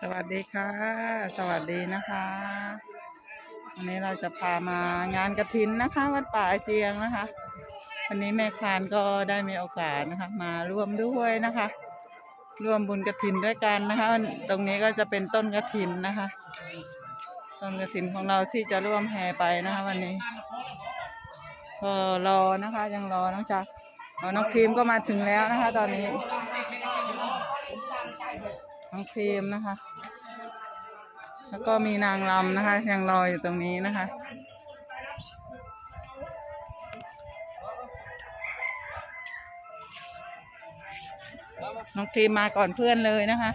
สวัสดีค่ะ สวัสดีนะคะวันนี้เราจะพามางานกระถินนะคะ วัดป่าเจียงนะคะวันนี้แม่คานก็ได้มีโอกาสนะคะ มาร่วมด้วยนะคะ ร่วมบุญกระถินด้วยกันนะคะ ตรงนี้ก็จะเป็นต้นกระถินนะคะ ต้นกระถินของเราที่จะร่วมแห่ไปนะคะ วันนี้ก็รอนะคะ ยังรอน้องจักรอ๋อน้องครีมก็มาถึงแล้วนะคะ ตอนนี้ น้องครีมนะคะ แล้วก็มีนางรำนะคะ ยังรออยู่ตรงนี้นะคะ น้องครีมมาก่อนเพื่อนเลยนะคะ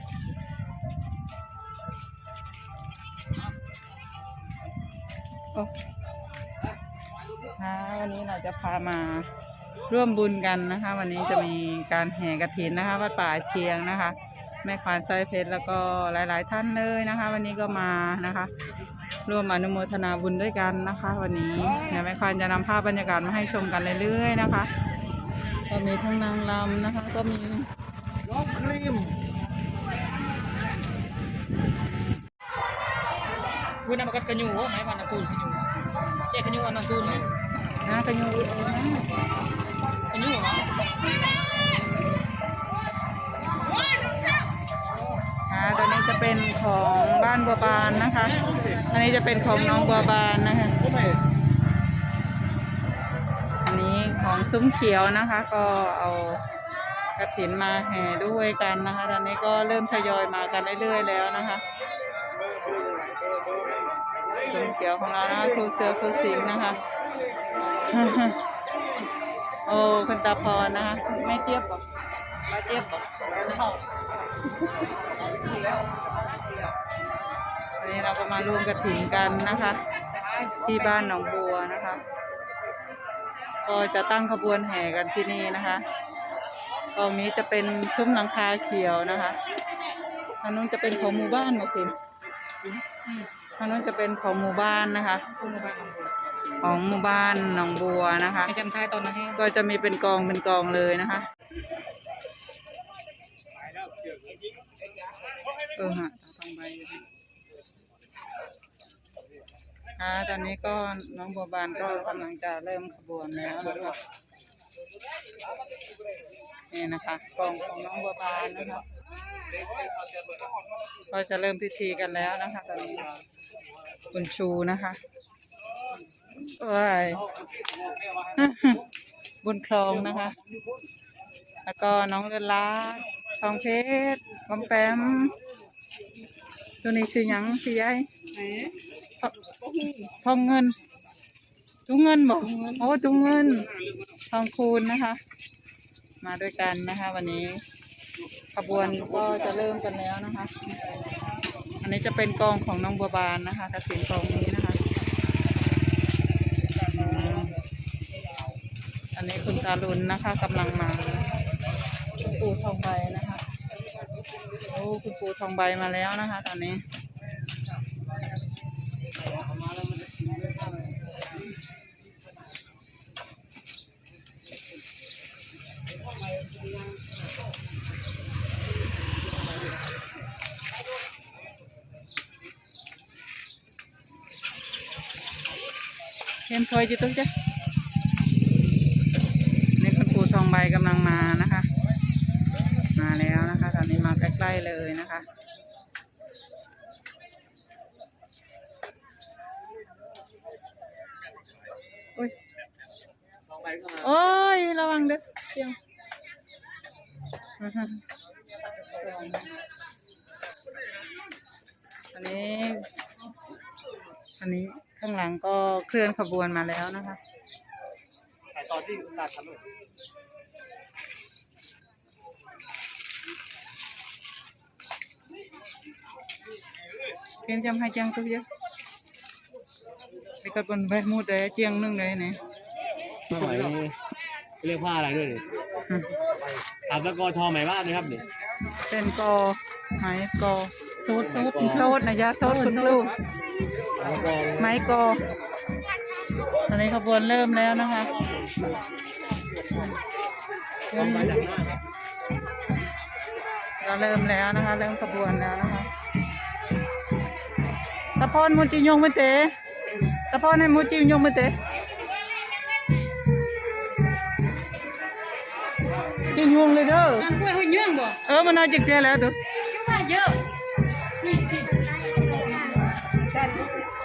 ค่ะวันนี้เราจะพามาร่วมบุญกันนะคะ วันนี้จะมีการแห่กระถินนะคะวัดป่าเชียงนะคะ แม่ควานสร้อยเพชรแล้วก็หลาย ๆ ท่านเลยนะคะ วันนี้ก็มานะคะร่วมอนุโมทนาบุญด้วยกันนะคะ วันนี้เดี๋ยวแม่ควานจะนำภาพบรรยากาศมาให้ชมกันเรื่อยๆนะคะ ก็มีทั้งนางรำนะคะ ก็มีน้องครีมคุณนำมากัดกระยูไหมวันนักตูนกระยูแยกกระยูอันนักตูนไหมนะกระยูเองนะกระยูเหรอ ตัวนี้จะเป็นของบ้านบัวบานนะคะ อันนี้จะเป็นของน้องบัวบานนะคะ อันนี้ของซุ้มเขียวนะคะ ก็เอากระถินมาแห่ด้วยกันนะคะ ตอนนี้ก็เริ่มทยอยมากันเรื่อยๆแล้วนะคะซุ้มเขียวของเรานะคะครูเสือครูสิงห์นะคะ โอ้คุณตาพรนะคะไม่เจี๊ยบบอกมาเจ็บบอก วันนี้เราก็มาร่วมกระถินกันนะคะ ที่บ้านหนองบัวนะคะ ก็จะตั้งขบวนแห่กันที่นี่นะคะตรงนี้จะเป็นซุ้มหลังคาเขียวนะคะทางนู้นจะเป็นของหมู่บ้านหมดสิทางนู้นจะเป็นของหมู่บ้านนะคะ ของหมู่บ้านหนองบัวนะคะให้จำท้ายตอนนั้นให้ก็จะมีเป็นกองเป็นกองเลยนะคะ อฮะทองใบค่ะตอนนี้ก็น้องบัวบานก็กำลังจะเริ่มขบวนแล้วนะคะนี่นะคะกองของน้องบัวบานนะคะก็จะเริ่มพิธีกันแล้วนะคะตอนนี้คุณชูนะคะว้ายบนคลองนะคะ แล้วก็น้องเลือนลาทองเพชรบอมแปม ตัวนี้ชื่อหยังพี่ยายททองเงินจุงเงินบอกโอ้จุงเงิน ทองคูณนะคะ มาด้วยกันนะคะ วันนี้ ขบวนก็จะเริ่มกันแล้วนะคะ อันนี้จะเป็นกองของน้องบัวบานนะคะกระสินกองนี้นะคะอืมอันนี้คุณตาลุนนะคะกำลังมาคุณปู่ทองใบนะคะโอ้คุณปูทองใบมาแล้วนะคะ ตอนนี้เตรียมถ้วยจิตุ๊กจ้ะนี่คุณปูทองใบกำลังมา แล้วนะคะ ตอนนี้มาใกล้ๆเลยนะคะโอ้ยระวังเด้อเจียงอันนี้ อันนี้ข้างหลังก็เคลื่อนขบวนมาแล้วนะคะถ่ายตอนที่ตาทำ เลย Kiên chăm hai chân tôi chứ Đi cất bần về một đấy chiêng nâng đấy này ผ้าไหมเรียกผ้าอะไรด้วยเนี่ยอาบแล้วก็ทอไหมบ้านนะครับเนี่ย Tên cò Máy cò Sốt sốt Sốt này ra sốt คุณครูแล้วก็ไม้กอตอนนี้ขบวนเริ่มแล้วนะคะทอมาจากหน้าครับเราเริ่มแล้วนะคะ เริ่มขบวนแล้วนะคะท ตะพอนมุจิยงไม่เตะตะพอนให้มุจิยงไม่เตะจิยงเลยเด้อนั่งกล้วยหุ่นยื่งบ่เออมันเอาจิกเดียแล้วตัวว่าเยอะ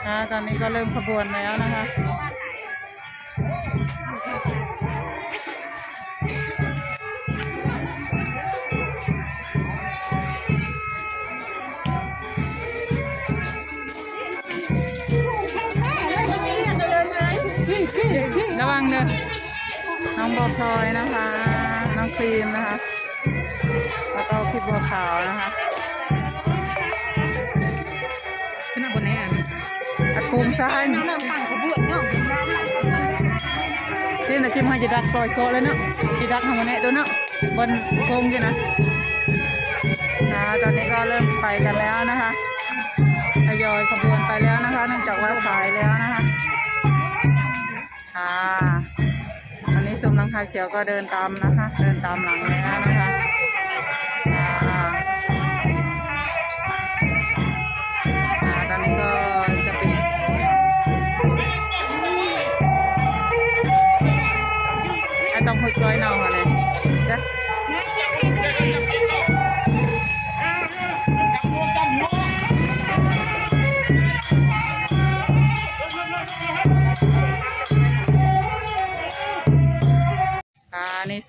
อ่าตอนนี้ก็เริ่มขบวนแล้วนะคะระ องบัวพลอยนะคะ น้องครีมนะคะ แล้วก็พี่บัวขาวนะคะขึ้นมาบนไหนอะอะภูมิซ้ายนี่เริ่มตั้งขบวนเนาะนี่นะคิมให้จะดักปล่อยโกเลยเนาะจะดักทำมันเนี่ยดูเนาะบนโกงกันนะอ่าตอนนี้ก็เริ่มไปกันแล้วนะคะทยอยขบวนไปแล้วนะคะเนื่องจากว่าสายแล้วนะคะค่ะ วันนี้สุมนังคาเขียวก็เดินตามนะคะ เดินตามหลังแม่นะคะตอนนี้ก็จะเป็นไอ้ต้องพึกร้อยนองอะ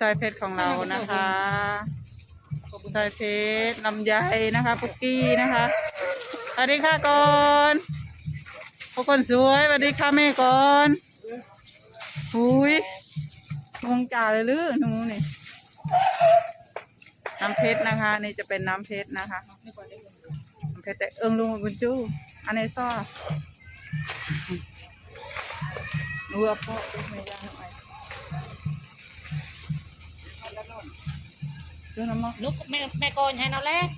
สร้อยเพชรของเรานะคะสร้อยเพชรลำไยนะคะปุกกี้นะคะสวัสดีค่ะก่อนพวกคนสวยสวัสดีค่ะแม่ก่อนหุยงงจ่าเลยหรือหนูนี่น้ำเพชรนะคะ นี่จะเป็นน้ำเพชรนะคะน้ำเพชรแต่เอิงลุงบุญจูอันนี้ซ่อหนูเอาพ่อดูไม่ได้หน่อย ดูน้ำมันนุกแม่แม่โกนให้เราแลก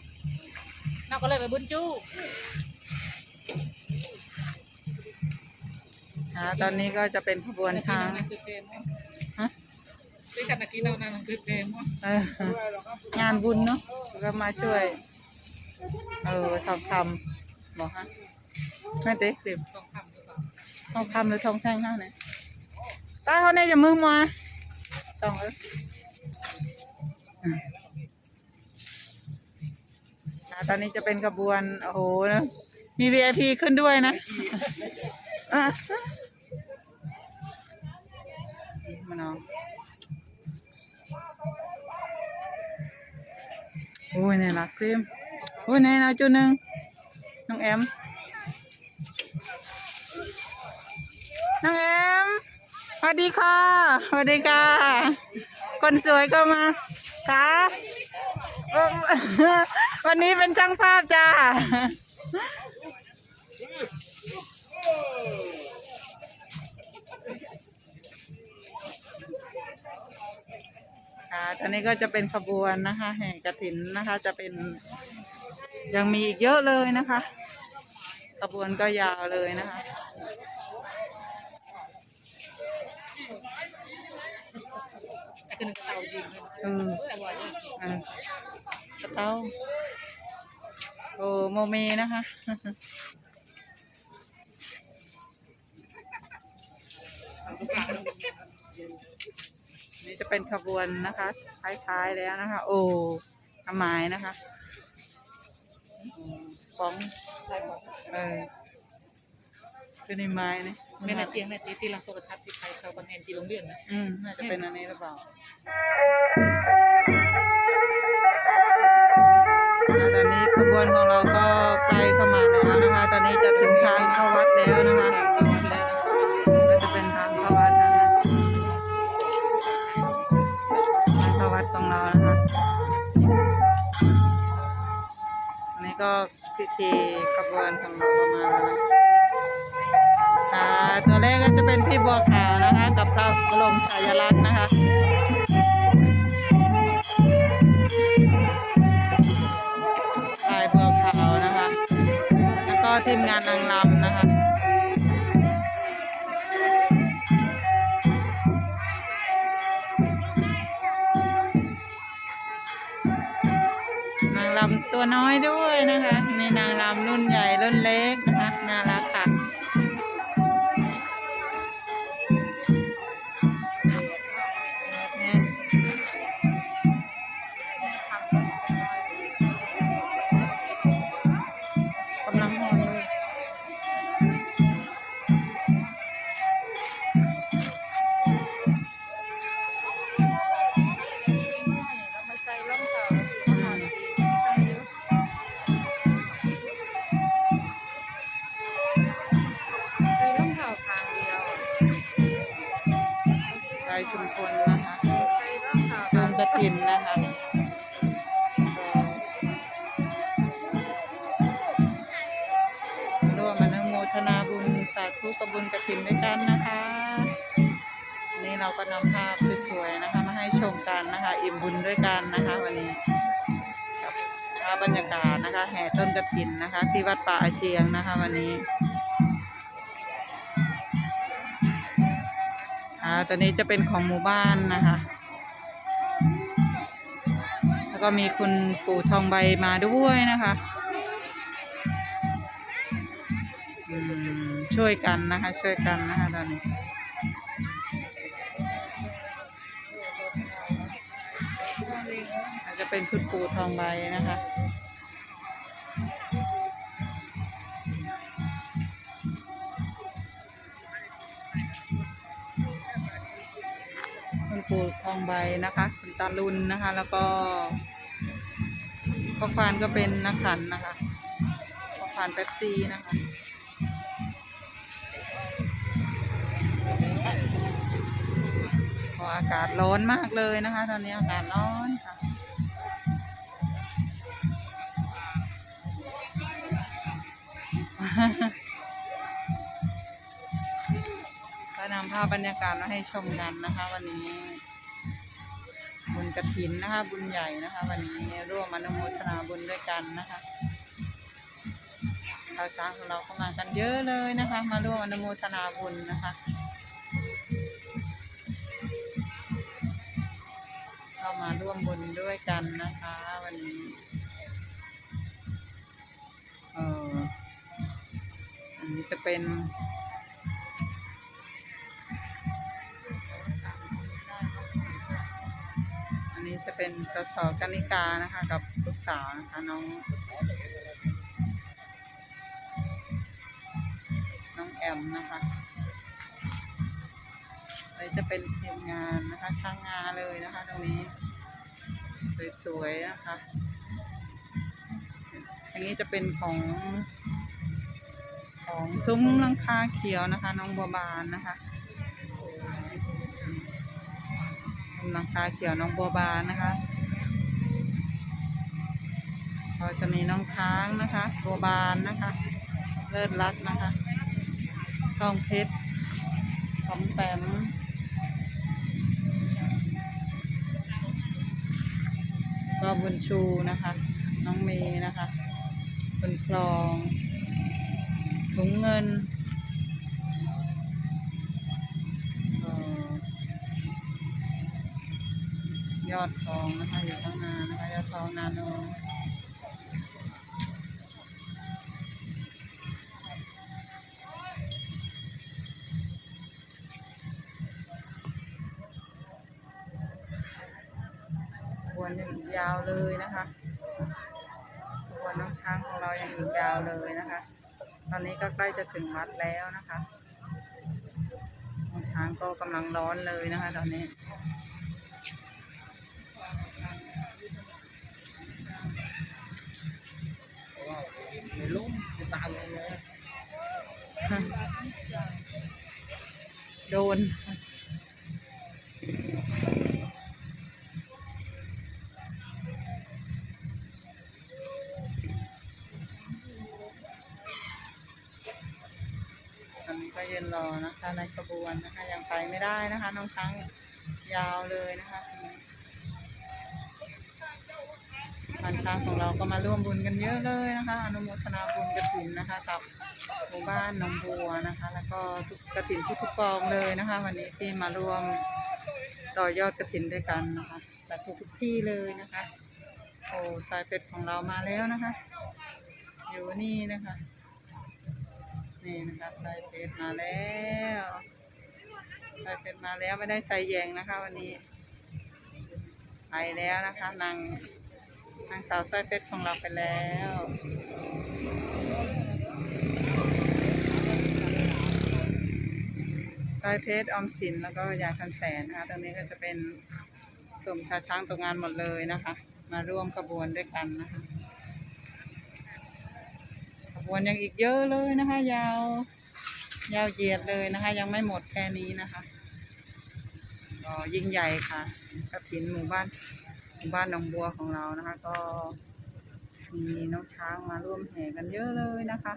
เราก็เลยไปบุญจู้อ่าตอนนี้ก็จะเป็นขบวนทางคือเต็มฮะ ด้วยกันตะกี้เรานั่นคือเต็มเอองานบุญเนาะก็มาช่วย เออทองคำบอกฮะแม่เต๊กสิบต้องทำหรือเปล่าทองคำหรือทองแท่งเท่าไหนตาเขาเนี่ยจะมือมาต้องเอออ่ ตอนนี้จะเป็นขบวน โอ้โหนะมี VIP ขึ้นด้วยนะอะมาน้องโอ้ยเนี่ยรักครีมโอ้ยเนี่ยนะจุดหนึ่งน้องแอม น้องแอมสวัสดีค่ะสวัสดีค่ะ คนสวยก็มาค่ะ วันนี้เป็นช่างภาพจ้า ค่ะตอนนี้ก็จะเป็นขบวนนะคะ แห่กระถินนะคะ จะเป็นยังมีอีกเยอะเลยนะคะ ขบวนก็ยาวเลยนะคะไอ้คนนึง เต่ายิงเลยเออเอออร่อยเลยอะกระเต้าโอ้โมเมนะคะนี่จะเป็นขบวนนะคะท้ายๆแล้วนะคะ โอ้ทำไมายนะคะฟ้องใช่บอกเออคือในไม้นี่แม่นาเจียงแม่ตีตีลังโทรทัศน์ที่ไทยเขาก็แนนที่โรงเรียนนะอืมน่าจะเป็นอันนี้หรือเปล่าอ่า ตอนนี้ขบวนของเราก็ใกล้เข้ามาแล้วนะคะ ตอนนี้จะถึงทางเข้าวัดแล้วนะคะก็จะเป็นทางเข้าวัดนะคะทางเข้าวัดของเรานะคะอันนี้ก็พิธีขบวนของเราประมาณแล้วนะค่ะตัวแรกก็จะเป็นพี่บัวขาวนะคะ กับพระบรมฉายาลักษณ์นะคะ ทีมงานนางรำนะคะนางรำตัวน้อยด้วยนะคะ มีนางรำรุ่นใหญ่รุ่นเล็กาจูงกระถินนะคะร่วมอนุโมทนาบุญสาธุกับบุญกระถินด้วยกันนะคะ นี่เราก็นำภาพสวยๆนะคะมาให้ชมกันนะคะ อิ่มบุญด้วยกันนะคะวันนี้กับภาพบรรยากาศนะคะ แห่ต้นกระถินนะคะ ที่วัดป่าอาเจียงนะคะ วันนี้อ่าตัวนี้จะเป็นของหมู่บ้านนะคะ ก็มีคุณปู่ทองใบมาด้วยนะคะอืมช่วยกันนะคะ ช่วยกันนะคะตอนนี้อาจจะเป็นคุณปู่ทองใบนะคะคุณปู่ทองใบนะคะคุณตาลุนนะคะ แล้วก็ พ่อควานก็เป็นนักขันนะคะพ่อควานเป๊ปซี่นะคะพออากาศร้อนมากเลยนะคะ ตอนนี้อากาศร้อนค่ะก็นำภาพบรรยากาศมาให้ชมกันนะคะ วันนี้ กระถินนะคะ บุญใหญ่นะคะ วันนี้ร่วมอนุโมทนาบุญด้วยกันนะคะชาวช้างของเราเข้ามากันเยอะเลยนะคะ มาร่วมอนุโมทนาบุญนะคะเข้ามาร่วมบุญด้วยกันนะคะ วันนี้เอออันนี้จะเป็น อันนี้จะเป็นสสกนิกานะคะ กับลูกสาวนะคะน้องน้องแอมนะคะอันนี้จะเป็นทีมงานนะคะ ช่างงานเลยนะคะตรงนี้ สวยๆนะคะอันนี้จะเป็นของของซุ้มลังคาเขียวนะคะ น้องบัวบานนะคะ ซุ้มหลังคาเขียวน้องบัวบานนะคะก็จะมีน้องช้างนะคะบัวบานนะคะ เลิศรักนะคะทองเพชรพร้อมแปมก็บุญชูนะคะ น้องเมย์นะคะบุญคลองถุงเงิน อดทองนะคะอยู่ข้งนานนะคะยอดทองนาโนขวนยังอีกยาวเลยนะคะขวนน้องช้างของเรายังอีกยาวเลยนะคะ ตอนนี้ก็ใกล้จะถึงวัดแล้วนะคะ ช้างก็กำลังร้อนเลยนะคะ ตอนนี้ ตามเลยโดนตอนนี้ก็ยืนรอนะคะในขบวนนะคะ ยังไปไม่ได้นะคะ น้องช้างยาวเลยนะคะ พันช้างของเราก็มาร่วมบุญกันเยอะเลยนะคะ อนุโมทนาบุญกระถินนะคะกับหมู่บ้านหนองบัวนะคะ แล้วก็ทุกกระถินทุกๆกองเลยนะคะ วันนี้ที่มาร่วมต่อยอดกระถินด้วยกันนะคะจากทุกๆที่เลยนะคะ โอ้สายเป็ดของเรามาแล้วนะคะ อยู่นี่นะคะนี่นะคะสายเป็ดมาแล้วสายเป็ดมาแล้วไม่ได้ใส่แยงนะคะ วันนี้ไปแล้วนะคะนาง นางสาวสายเป็ดของเราไปแล้วสายเพชรออมสินแล้วก็ยาคันแสนนะคะตรงนี้ก็จะเป็นกลุ่มชาวช้างตกงานหมดเลยนะคะ มาร่วมขบวนด้วยกันนะคะขบวนยังอีกเยอะเลยนะคะ ยาวยาวเหยียดเลยนะคะ ยังไม่หมดแค่นี้นะคะก็ยิ่งใหญ่ค่ะกระถินหมู่บ้าน บ้านหนองบัวของเรานะคะ ก็มีน้องช้างมาร่วมแห่กันเยอะเลยนะคะ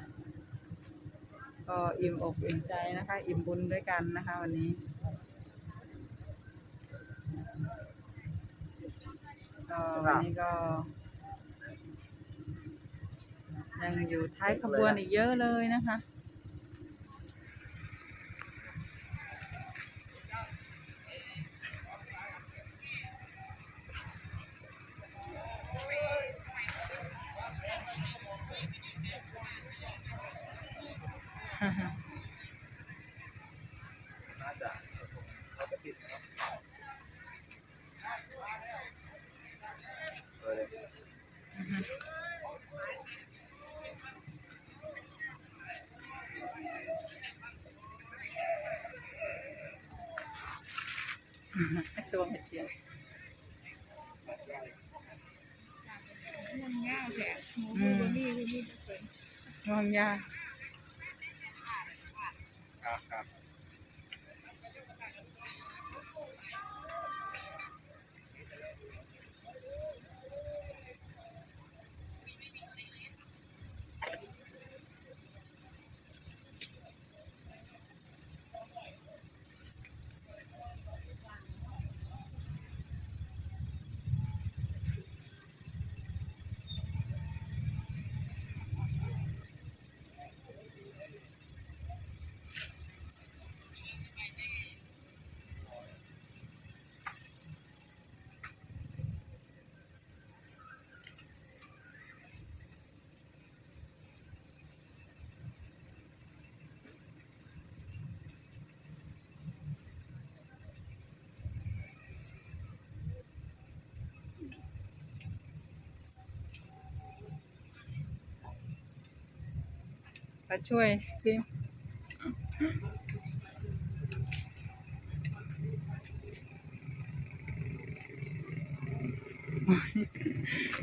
ก็อิ่มอกอิ่มใจนะคะ อิ่มบุญด้วยกันนะคะ วันนี้ ก็วันนี้ก็ ยังอยู่ท้ายขบวนอีกเยอะเลยนะคะ ตัวเจียง มันยากแหละ อืมงอมยา ครับครับาช่วยพี่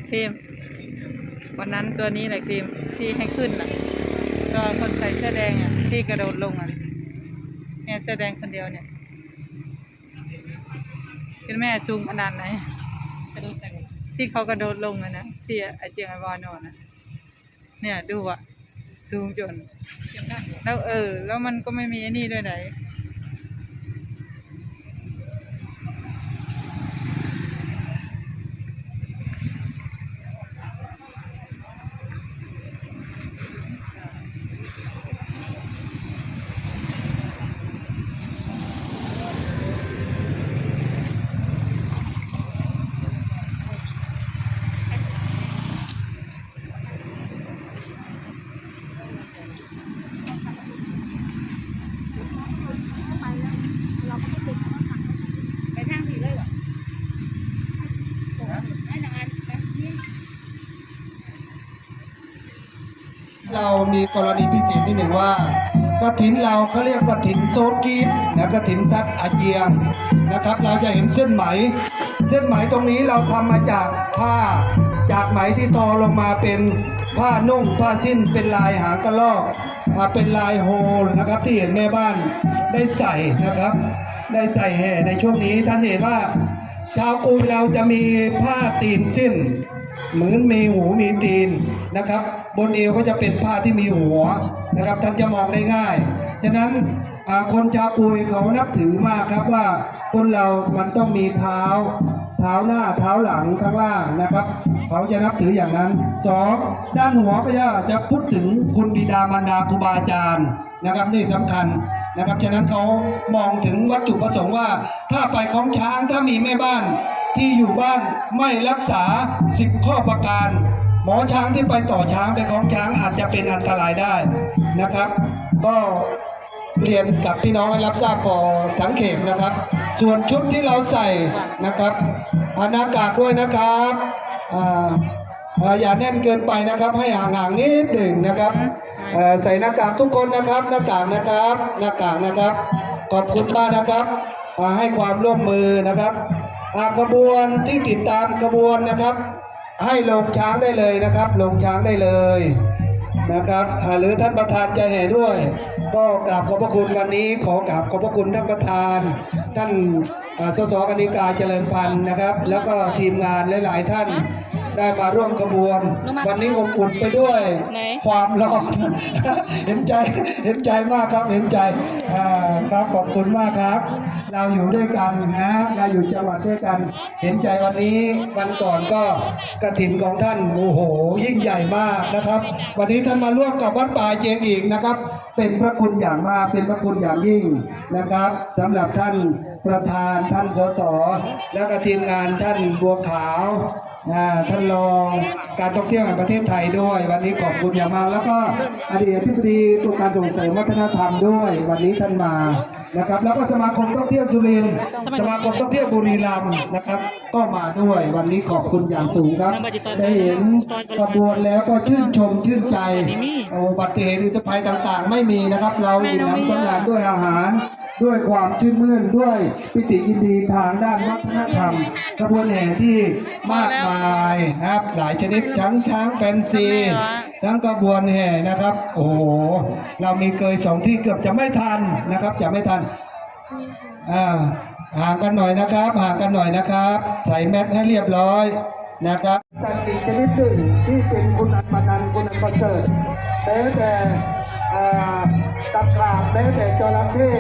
ครีมวันนั้นตัวนี้แหละครีมที่ให้ขึ้นนะก็คนใส่เสื้อแดงอะที่กระโดดลงอะเนี่ยเสื้อแดงคนเดียวเนี่ยเป็นแม่จูงขนาดไหนกระดดแต่งที่เขากระโดดลงอะนะที่ไอเจียงไอวอนอนนะเนี่ยดูอะ สูงจนเสียงดังแล้วเออ แล้วมันก็ไม่มีไอ้นี่ด้วยไหน ไปทางผีเลยเหรอไม่ทางอันแบบนี้ เรามี กรณีพิเศษที่หนึ่งว่ากระถินเราเขาเรียกกระถินโซดกีบนะกระถินซัดอาเจียงนะครับ เราจะเห็นเส้นไหม เส้นไหมตรงนี้เราทำมาจากผ้าจากไหมที่ทอลงมาเป็นผ้านุ่งผ้าสิ้นเป็นลายหางกระรอกอ่าเป็นลายโฮลนะครับที่เห็นแม่บ้านได้ใส่นะครับ ได้ใส่แห่ในช่วงนี้ท่านเห็นว่า ชาวกุยเราจะมีผ้าตีนสิ้น หมือนมีหูมีตีนนะครับ บนเอวก็จะเป็นผ้าที่มีหัวนะครับ ท่านจะมองได้ง่าย ฉะนั้นคนชาวกุยเขานับถือมากครับว่าคนเรามันต้องมีเท้า เท้าหน้าเท้าหลังข้างล่างนะครับ เขาจะนับถืออย่างนั้นสองด้านหัวก็จะจะพูดถึงคุณบิดามารดาครูบาอาจารย์นะครับนี่สำคัญนะครับ ฉะนั้นเขามองถึงวัตถุประสงค์ว่า ถ้าไปของช้างถ้ามีแม่บ้าน ที่อยู่บ้านไม่รักษาสิบข้อประการ หมอช้างที่ไปต่อช้างไปของช้างอาจจะเป็นอันตรายได้นะครับ ก็เรียนกับพี่น้องให้รับทราบพอสังเขปนะครับ ส่วนชุดที่เราใส่นะครับอาหน้ากากด้วยนะครับอย่าแน่นเกินไปนะครับ ให้ห่างๆนิดหนึ่งนะครับใส่หน้ากากทุกคนนะครับหน้ากากนะครับหน้ากากนะครับ ขอบคุณมากนะครับอ่าให้ความร่วมมือนะครับ อาขบวนที่ติดตามขบวนนะครับ ให้ลงช้างได้เลยนะครับ ลงช้างได้เลยนะครับหรือท่านประธานจะแห่ด้วย ก็กราบขอบพระคุณวันนี้ ขอกราบขอบพระคุณท่านประธาน ท่านสสกนิกาเจริญพันธ์นะครับ แล้วก็ทีมงานหลาย ๆ ท่าน ได้มาร่วมขบวน วันนี้อบอุ่นไปด้วยไหนความร้อนเห็นใจเห็นใจมากครับเห็นใจอ่าครับขอบคุณมากครับ เราอยู่ด้วยกันนะเราอยู่จังหวัดด้วยกัน เห็นใจวันนี้วันก่อนก็กระถินของท่านโอ้โห ยิ่งใหญ่มากนะครับ วันนี้ท่านมาร่วมกับวัดป่าเจงอีกนะครับ เป็นพระคุณอย่างมากเป็นพระคุณอย่างยิ่งนะครับสำหรับท่านประธานท่านสสและก็ทีมงานท่านบัวขาวอ่า ท่านรองการท่องเที่ยวแห่งประเทศไทยด้วย วันนี้ขอบคุณอย่างมากแล้วก็อดีตอธิบดีกรมการส่งเสริมวัฒนธรรมด้วย วันนี้ท่านมานะครับ แล้วก็สมาคมท่องเที่ยวสุรินทร์สมาคมท่องเที่ยวบุรีรัมย์นะครับ ก็มาด้วยวันนี้ขอบคุณอย่างสูงครับได้เห็นขบวนแล้วก็ชื่นชมชื่นใจโอ้อุบัติเหตุอุบัติภัยต่างๆ ไม่มีนะครับ เราอิ่มน้ำสำราญด้วยอาหาร ด้วยความชื่นมื่นด้วยปิติยินดีทางด้านวัฒนธรรมขบวนแห่ที่มากมายนะครับ หลายชนิดช้างช้างแฟนซี ทั้งขบวนแห่นะครับ โอ้โหเรามีเกยสองที่เกือบจะไม่ทันนะครับ จะไม่ทันอ่าห่างกันหน่อยนะครับห่างกันหน่อยนะครับ ใส่แมสให้เรียบร้อยนะครับสัตว์อีกชนิดหนึ่งที่เป็นคุณอันปนันคุณอันประเสริฐแม้แต่ ตะกราบแม้แต่จระเข้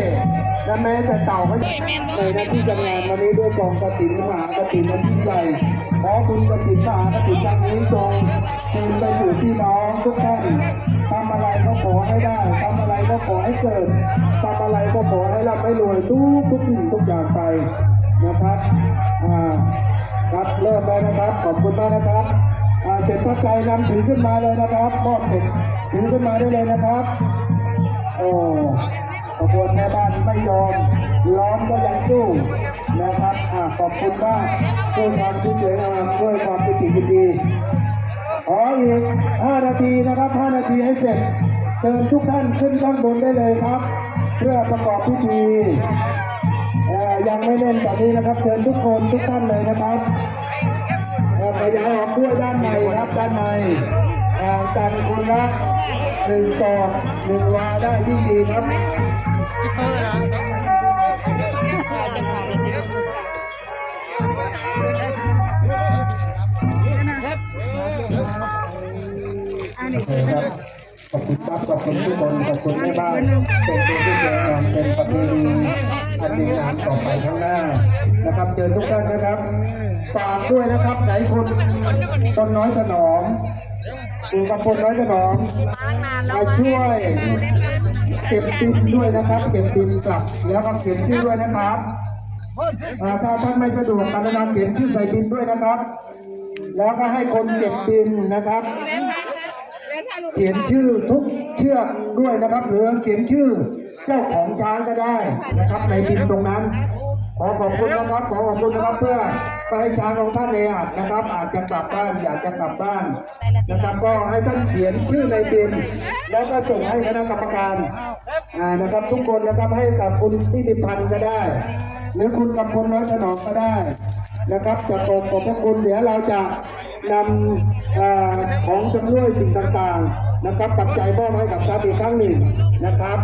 และแม้แต่เต่าก็ยังในหน้าที่การงานวันนี้ด้วยกองกฐินมหากฐินนั้นยิ่งใหญ่ขอคุณกฐินมหากฐินครั้งนี้จงคืนไปสู่พี่น้องทุกท่านทำอะไรก็ขอให้ได้ทำอะไรก็ขอให้เกิดทำอะไรก็ขอให้ร่ำให้รวยทุกทุกสิ่งทุกอย่างไปนะครับอ่าครับเริ่มเลยนะครับขอบคุณมากนะครับ เสร็จพระใจนำถือขึ้นมาเลยนะครับมอบเสร็จถือขึ้นมาได้เลยนะครับ โอ้ขบวนแม่บ้านไม่ยอมร้อนก็ยังสู้นะครับอ่าขอบคุณมากด้วยความที่สวยงามด้วยความปิติยินดีขออีก 5 นาทีนะครับ 5 นาทีให้เสร็จเชิญทุกท่านขึ้นข้างบนได้เลยครับ เพื่อประกอบพิธีอ่อยังไม่เล่นตอนนี้นะครับเชิญทุกคนทุกท่านเลยนะครับ ขยายออกด้วยด้านในครับด้านในห่างกันคนละหนึ่งศอกหนึ่งวาได้ที่ดีครับครับ ขอบคุณครับขอบคุณทุกคนขอบคุณแม่บ้านเป็นตัวที่สวยงามเป็นประเพณีอันดีงามต่อไปข้างหน้านะครับเชิญทุกท่านนะครับฝากด้วยนะครับไหนคนตนน้อยถนอมดูกับคนน้อยถนอมมาช่วยเก็บบินด้วยนะครับ เก็บบินกลับแล้วก็เขียนชื่อด้วยนะครับอ่าถ้าท่านไม่สะดวกกรุณาเขียนชื่อใส่บินด้วยนะครับ แล้วก็ให้คนเก็บบินนะครับ เขียนชื่อทุกเชือกด้วยนะครับ หรือเขียนชื่อเจ้าของช้างก็ได้นะครับ ในบินตรงนั้น ขอขอบคุณนะครับ ขอขอบคุณนะครับเพื่อไปให้ช้างของท่านเองนะครับ อาจจะกลับบ้านอยากจะกลับบ้านนะครับก็ให้ท่านเขียนชื่อในบินแล้วก็ส่งให้คณะกรรมการอ่านะครับ ทุกคนนะครับให้กับคุณที่ดิพันธ์ก็ได้ หรือคุณกำพลน้อยถนอมก็ได้นะครับจะขอบขอบพระคุณเดี๋ยวเราจะ นำของจำนวยสิ่งต่างๆ นะครับปัจจัยมอบให้กับท่านอีกครั้งหนึ่งนะครับ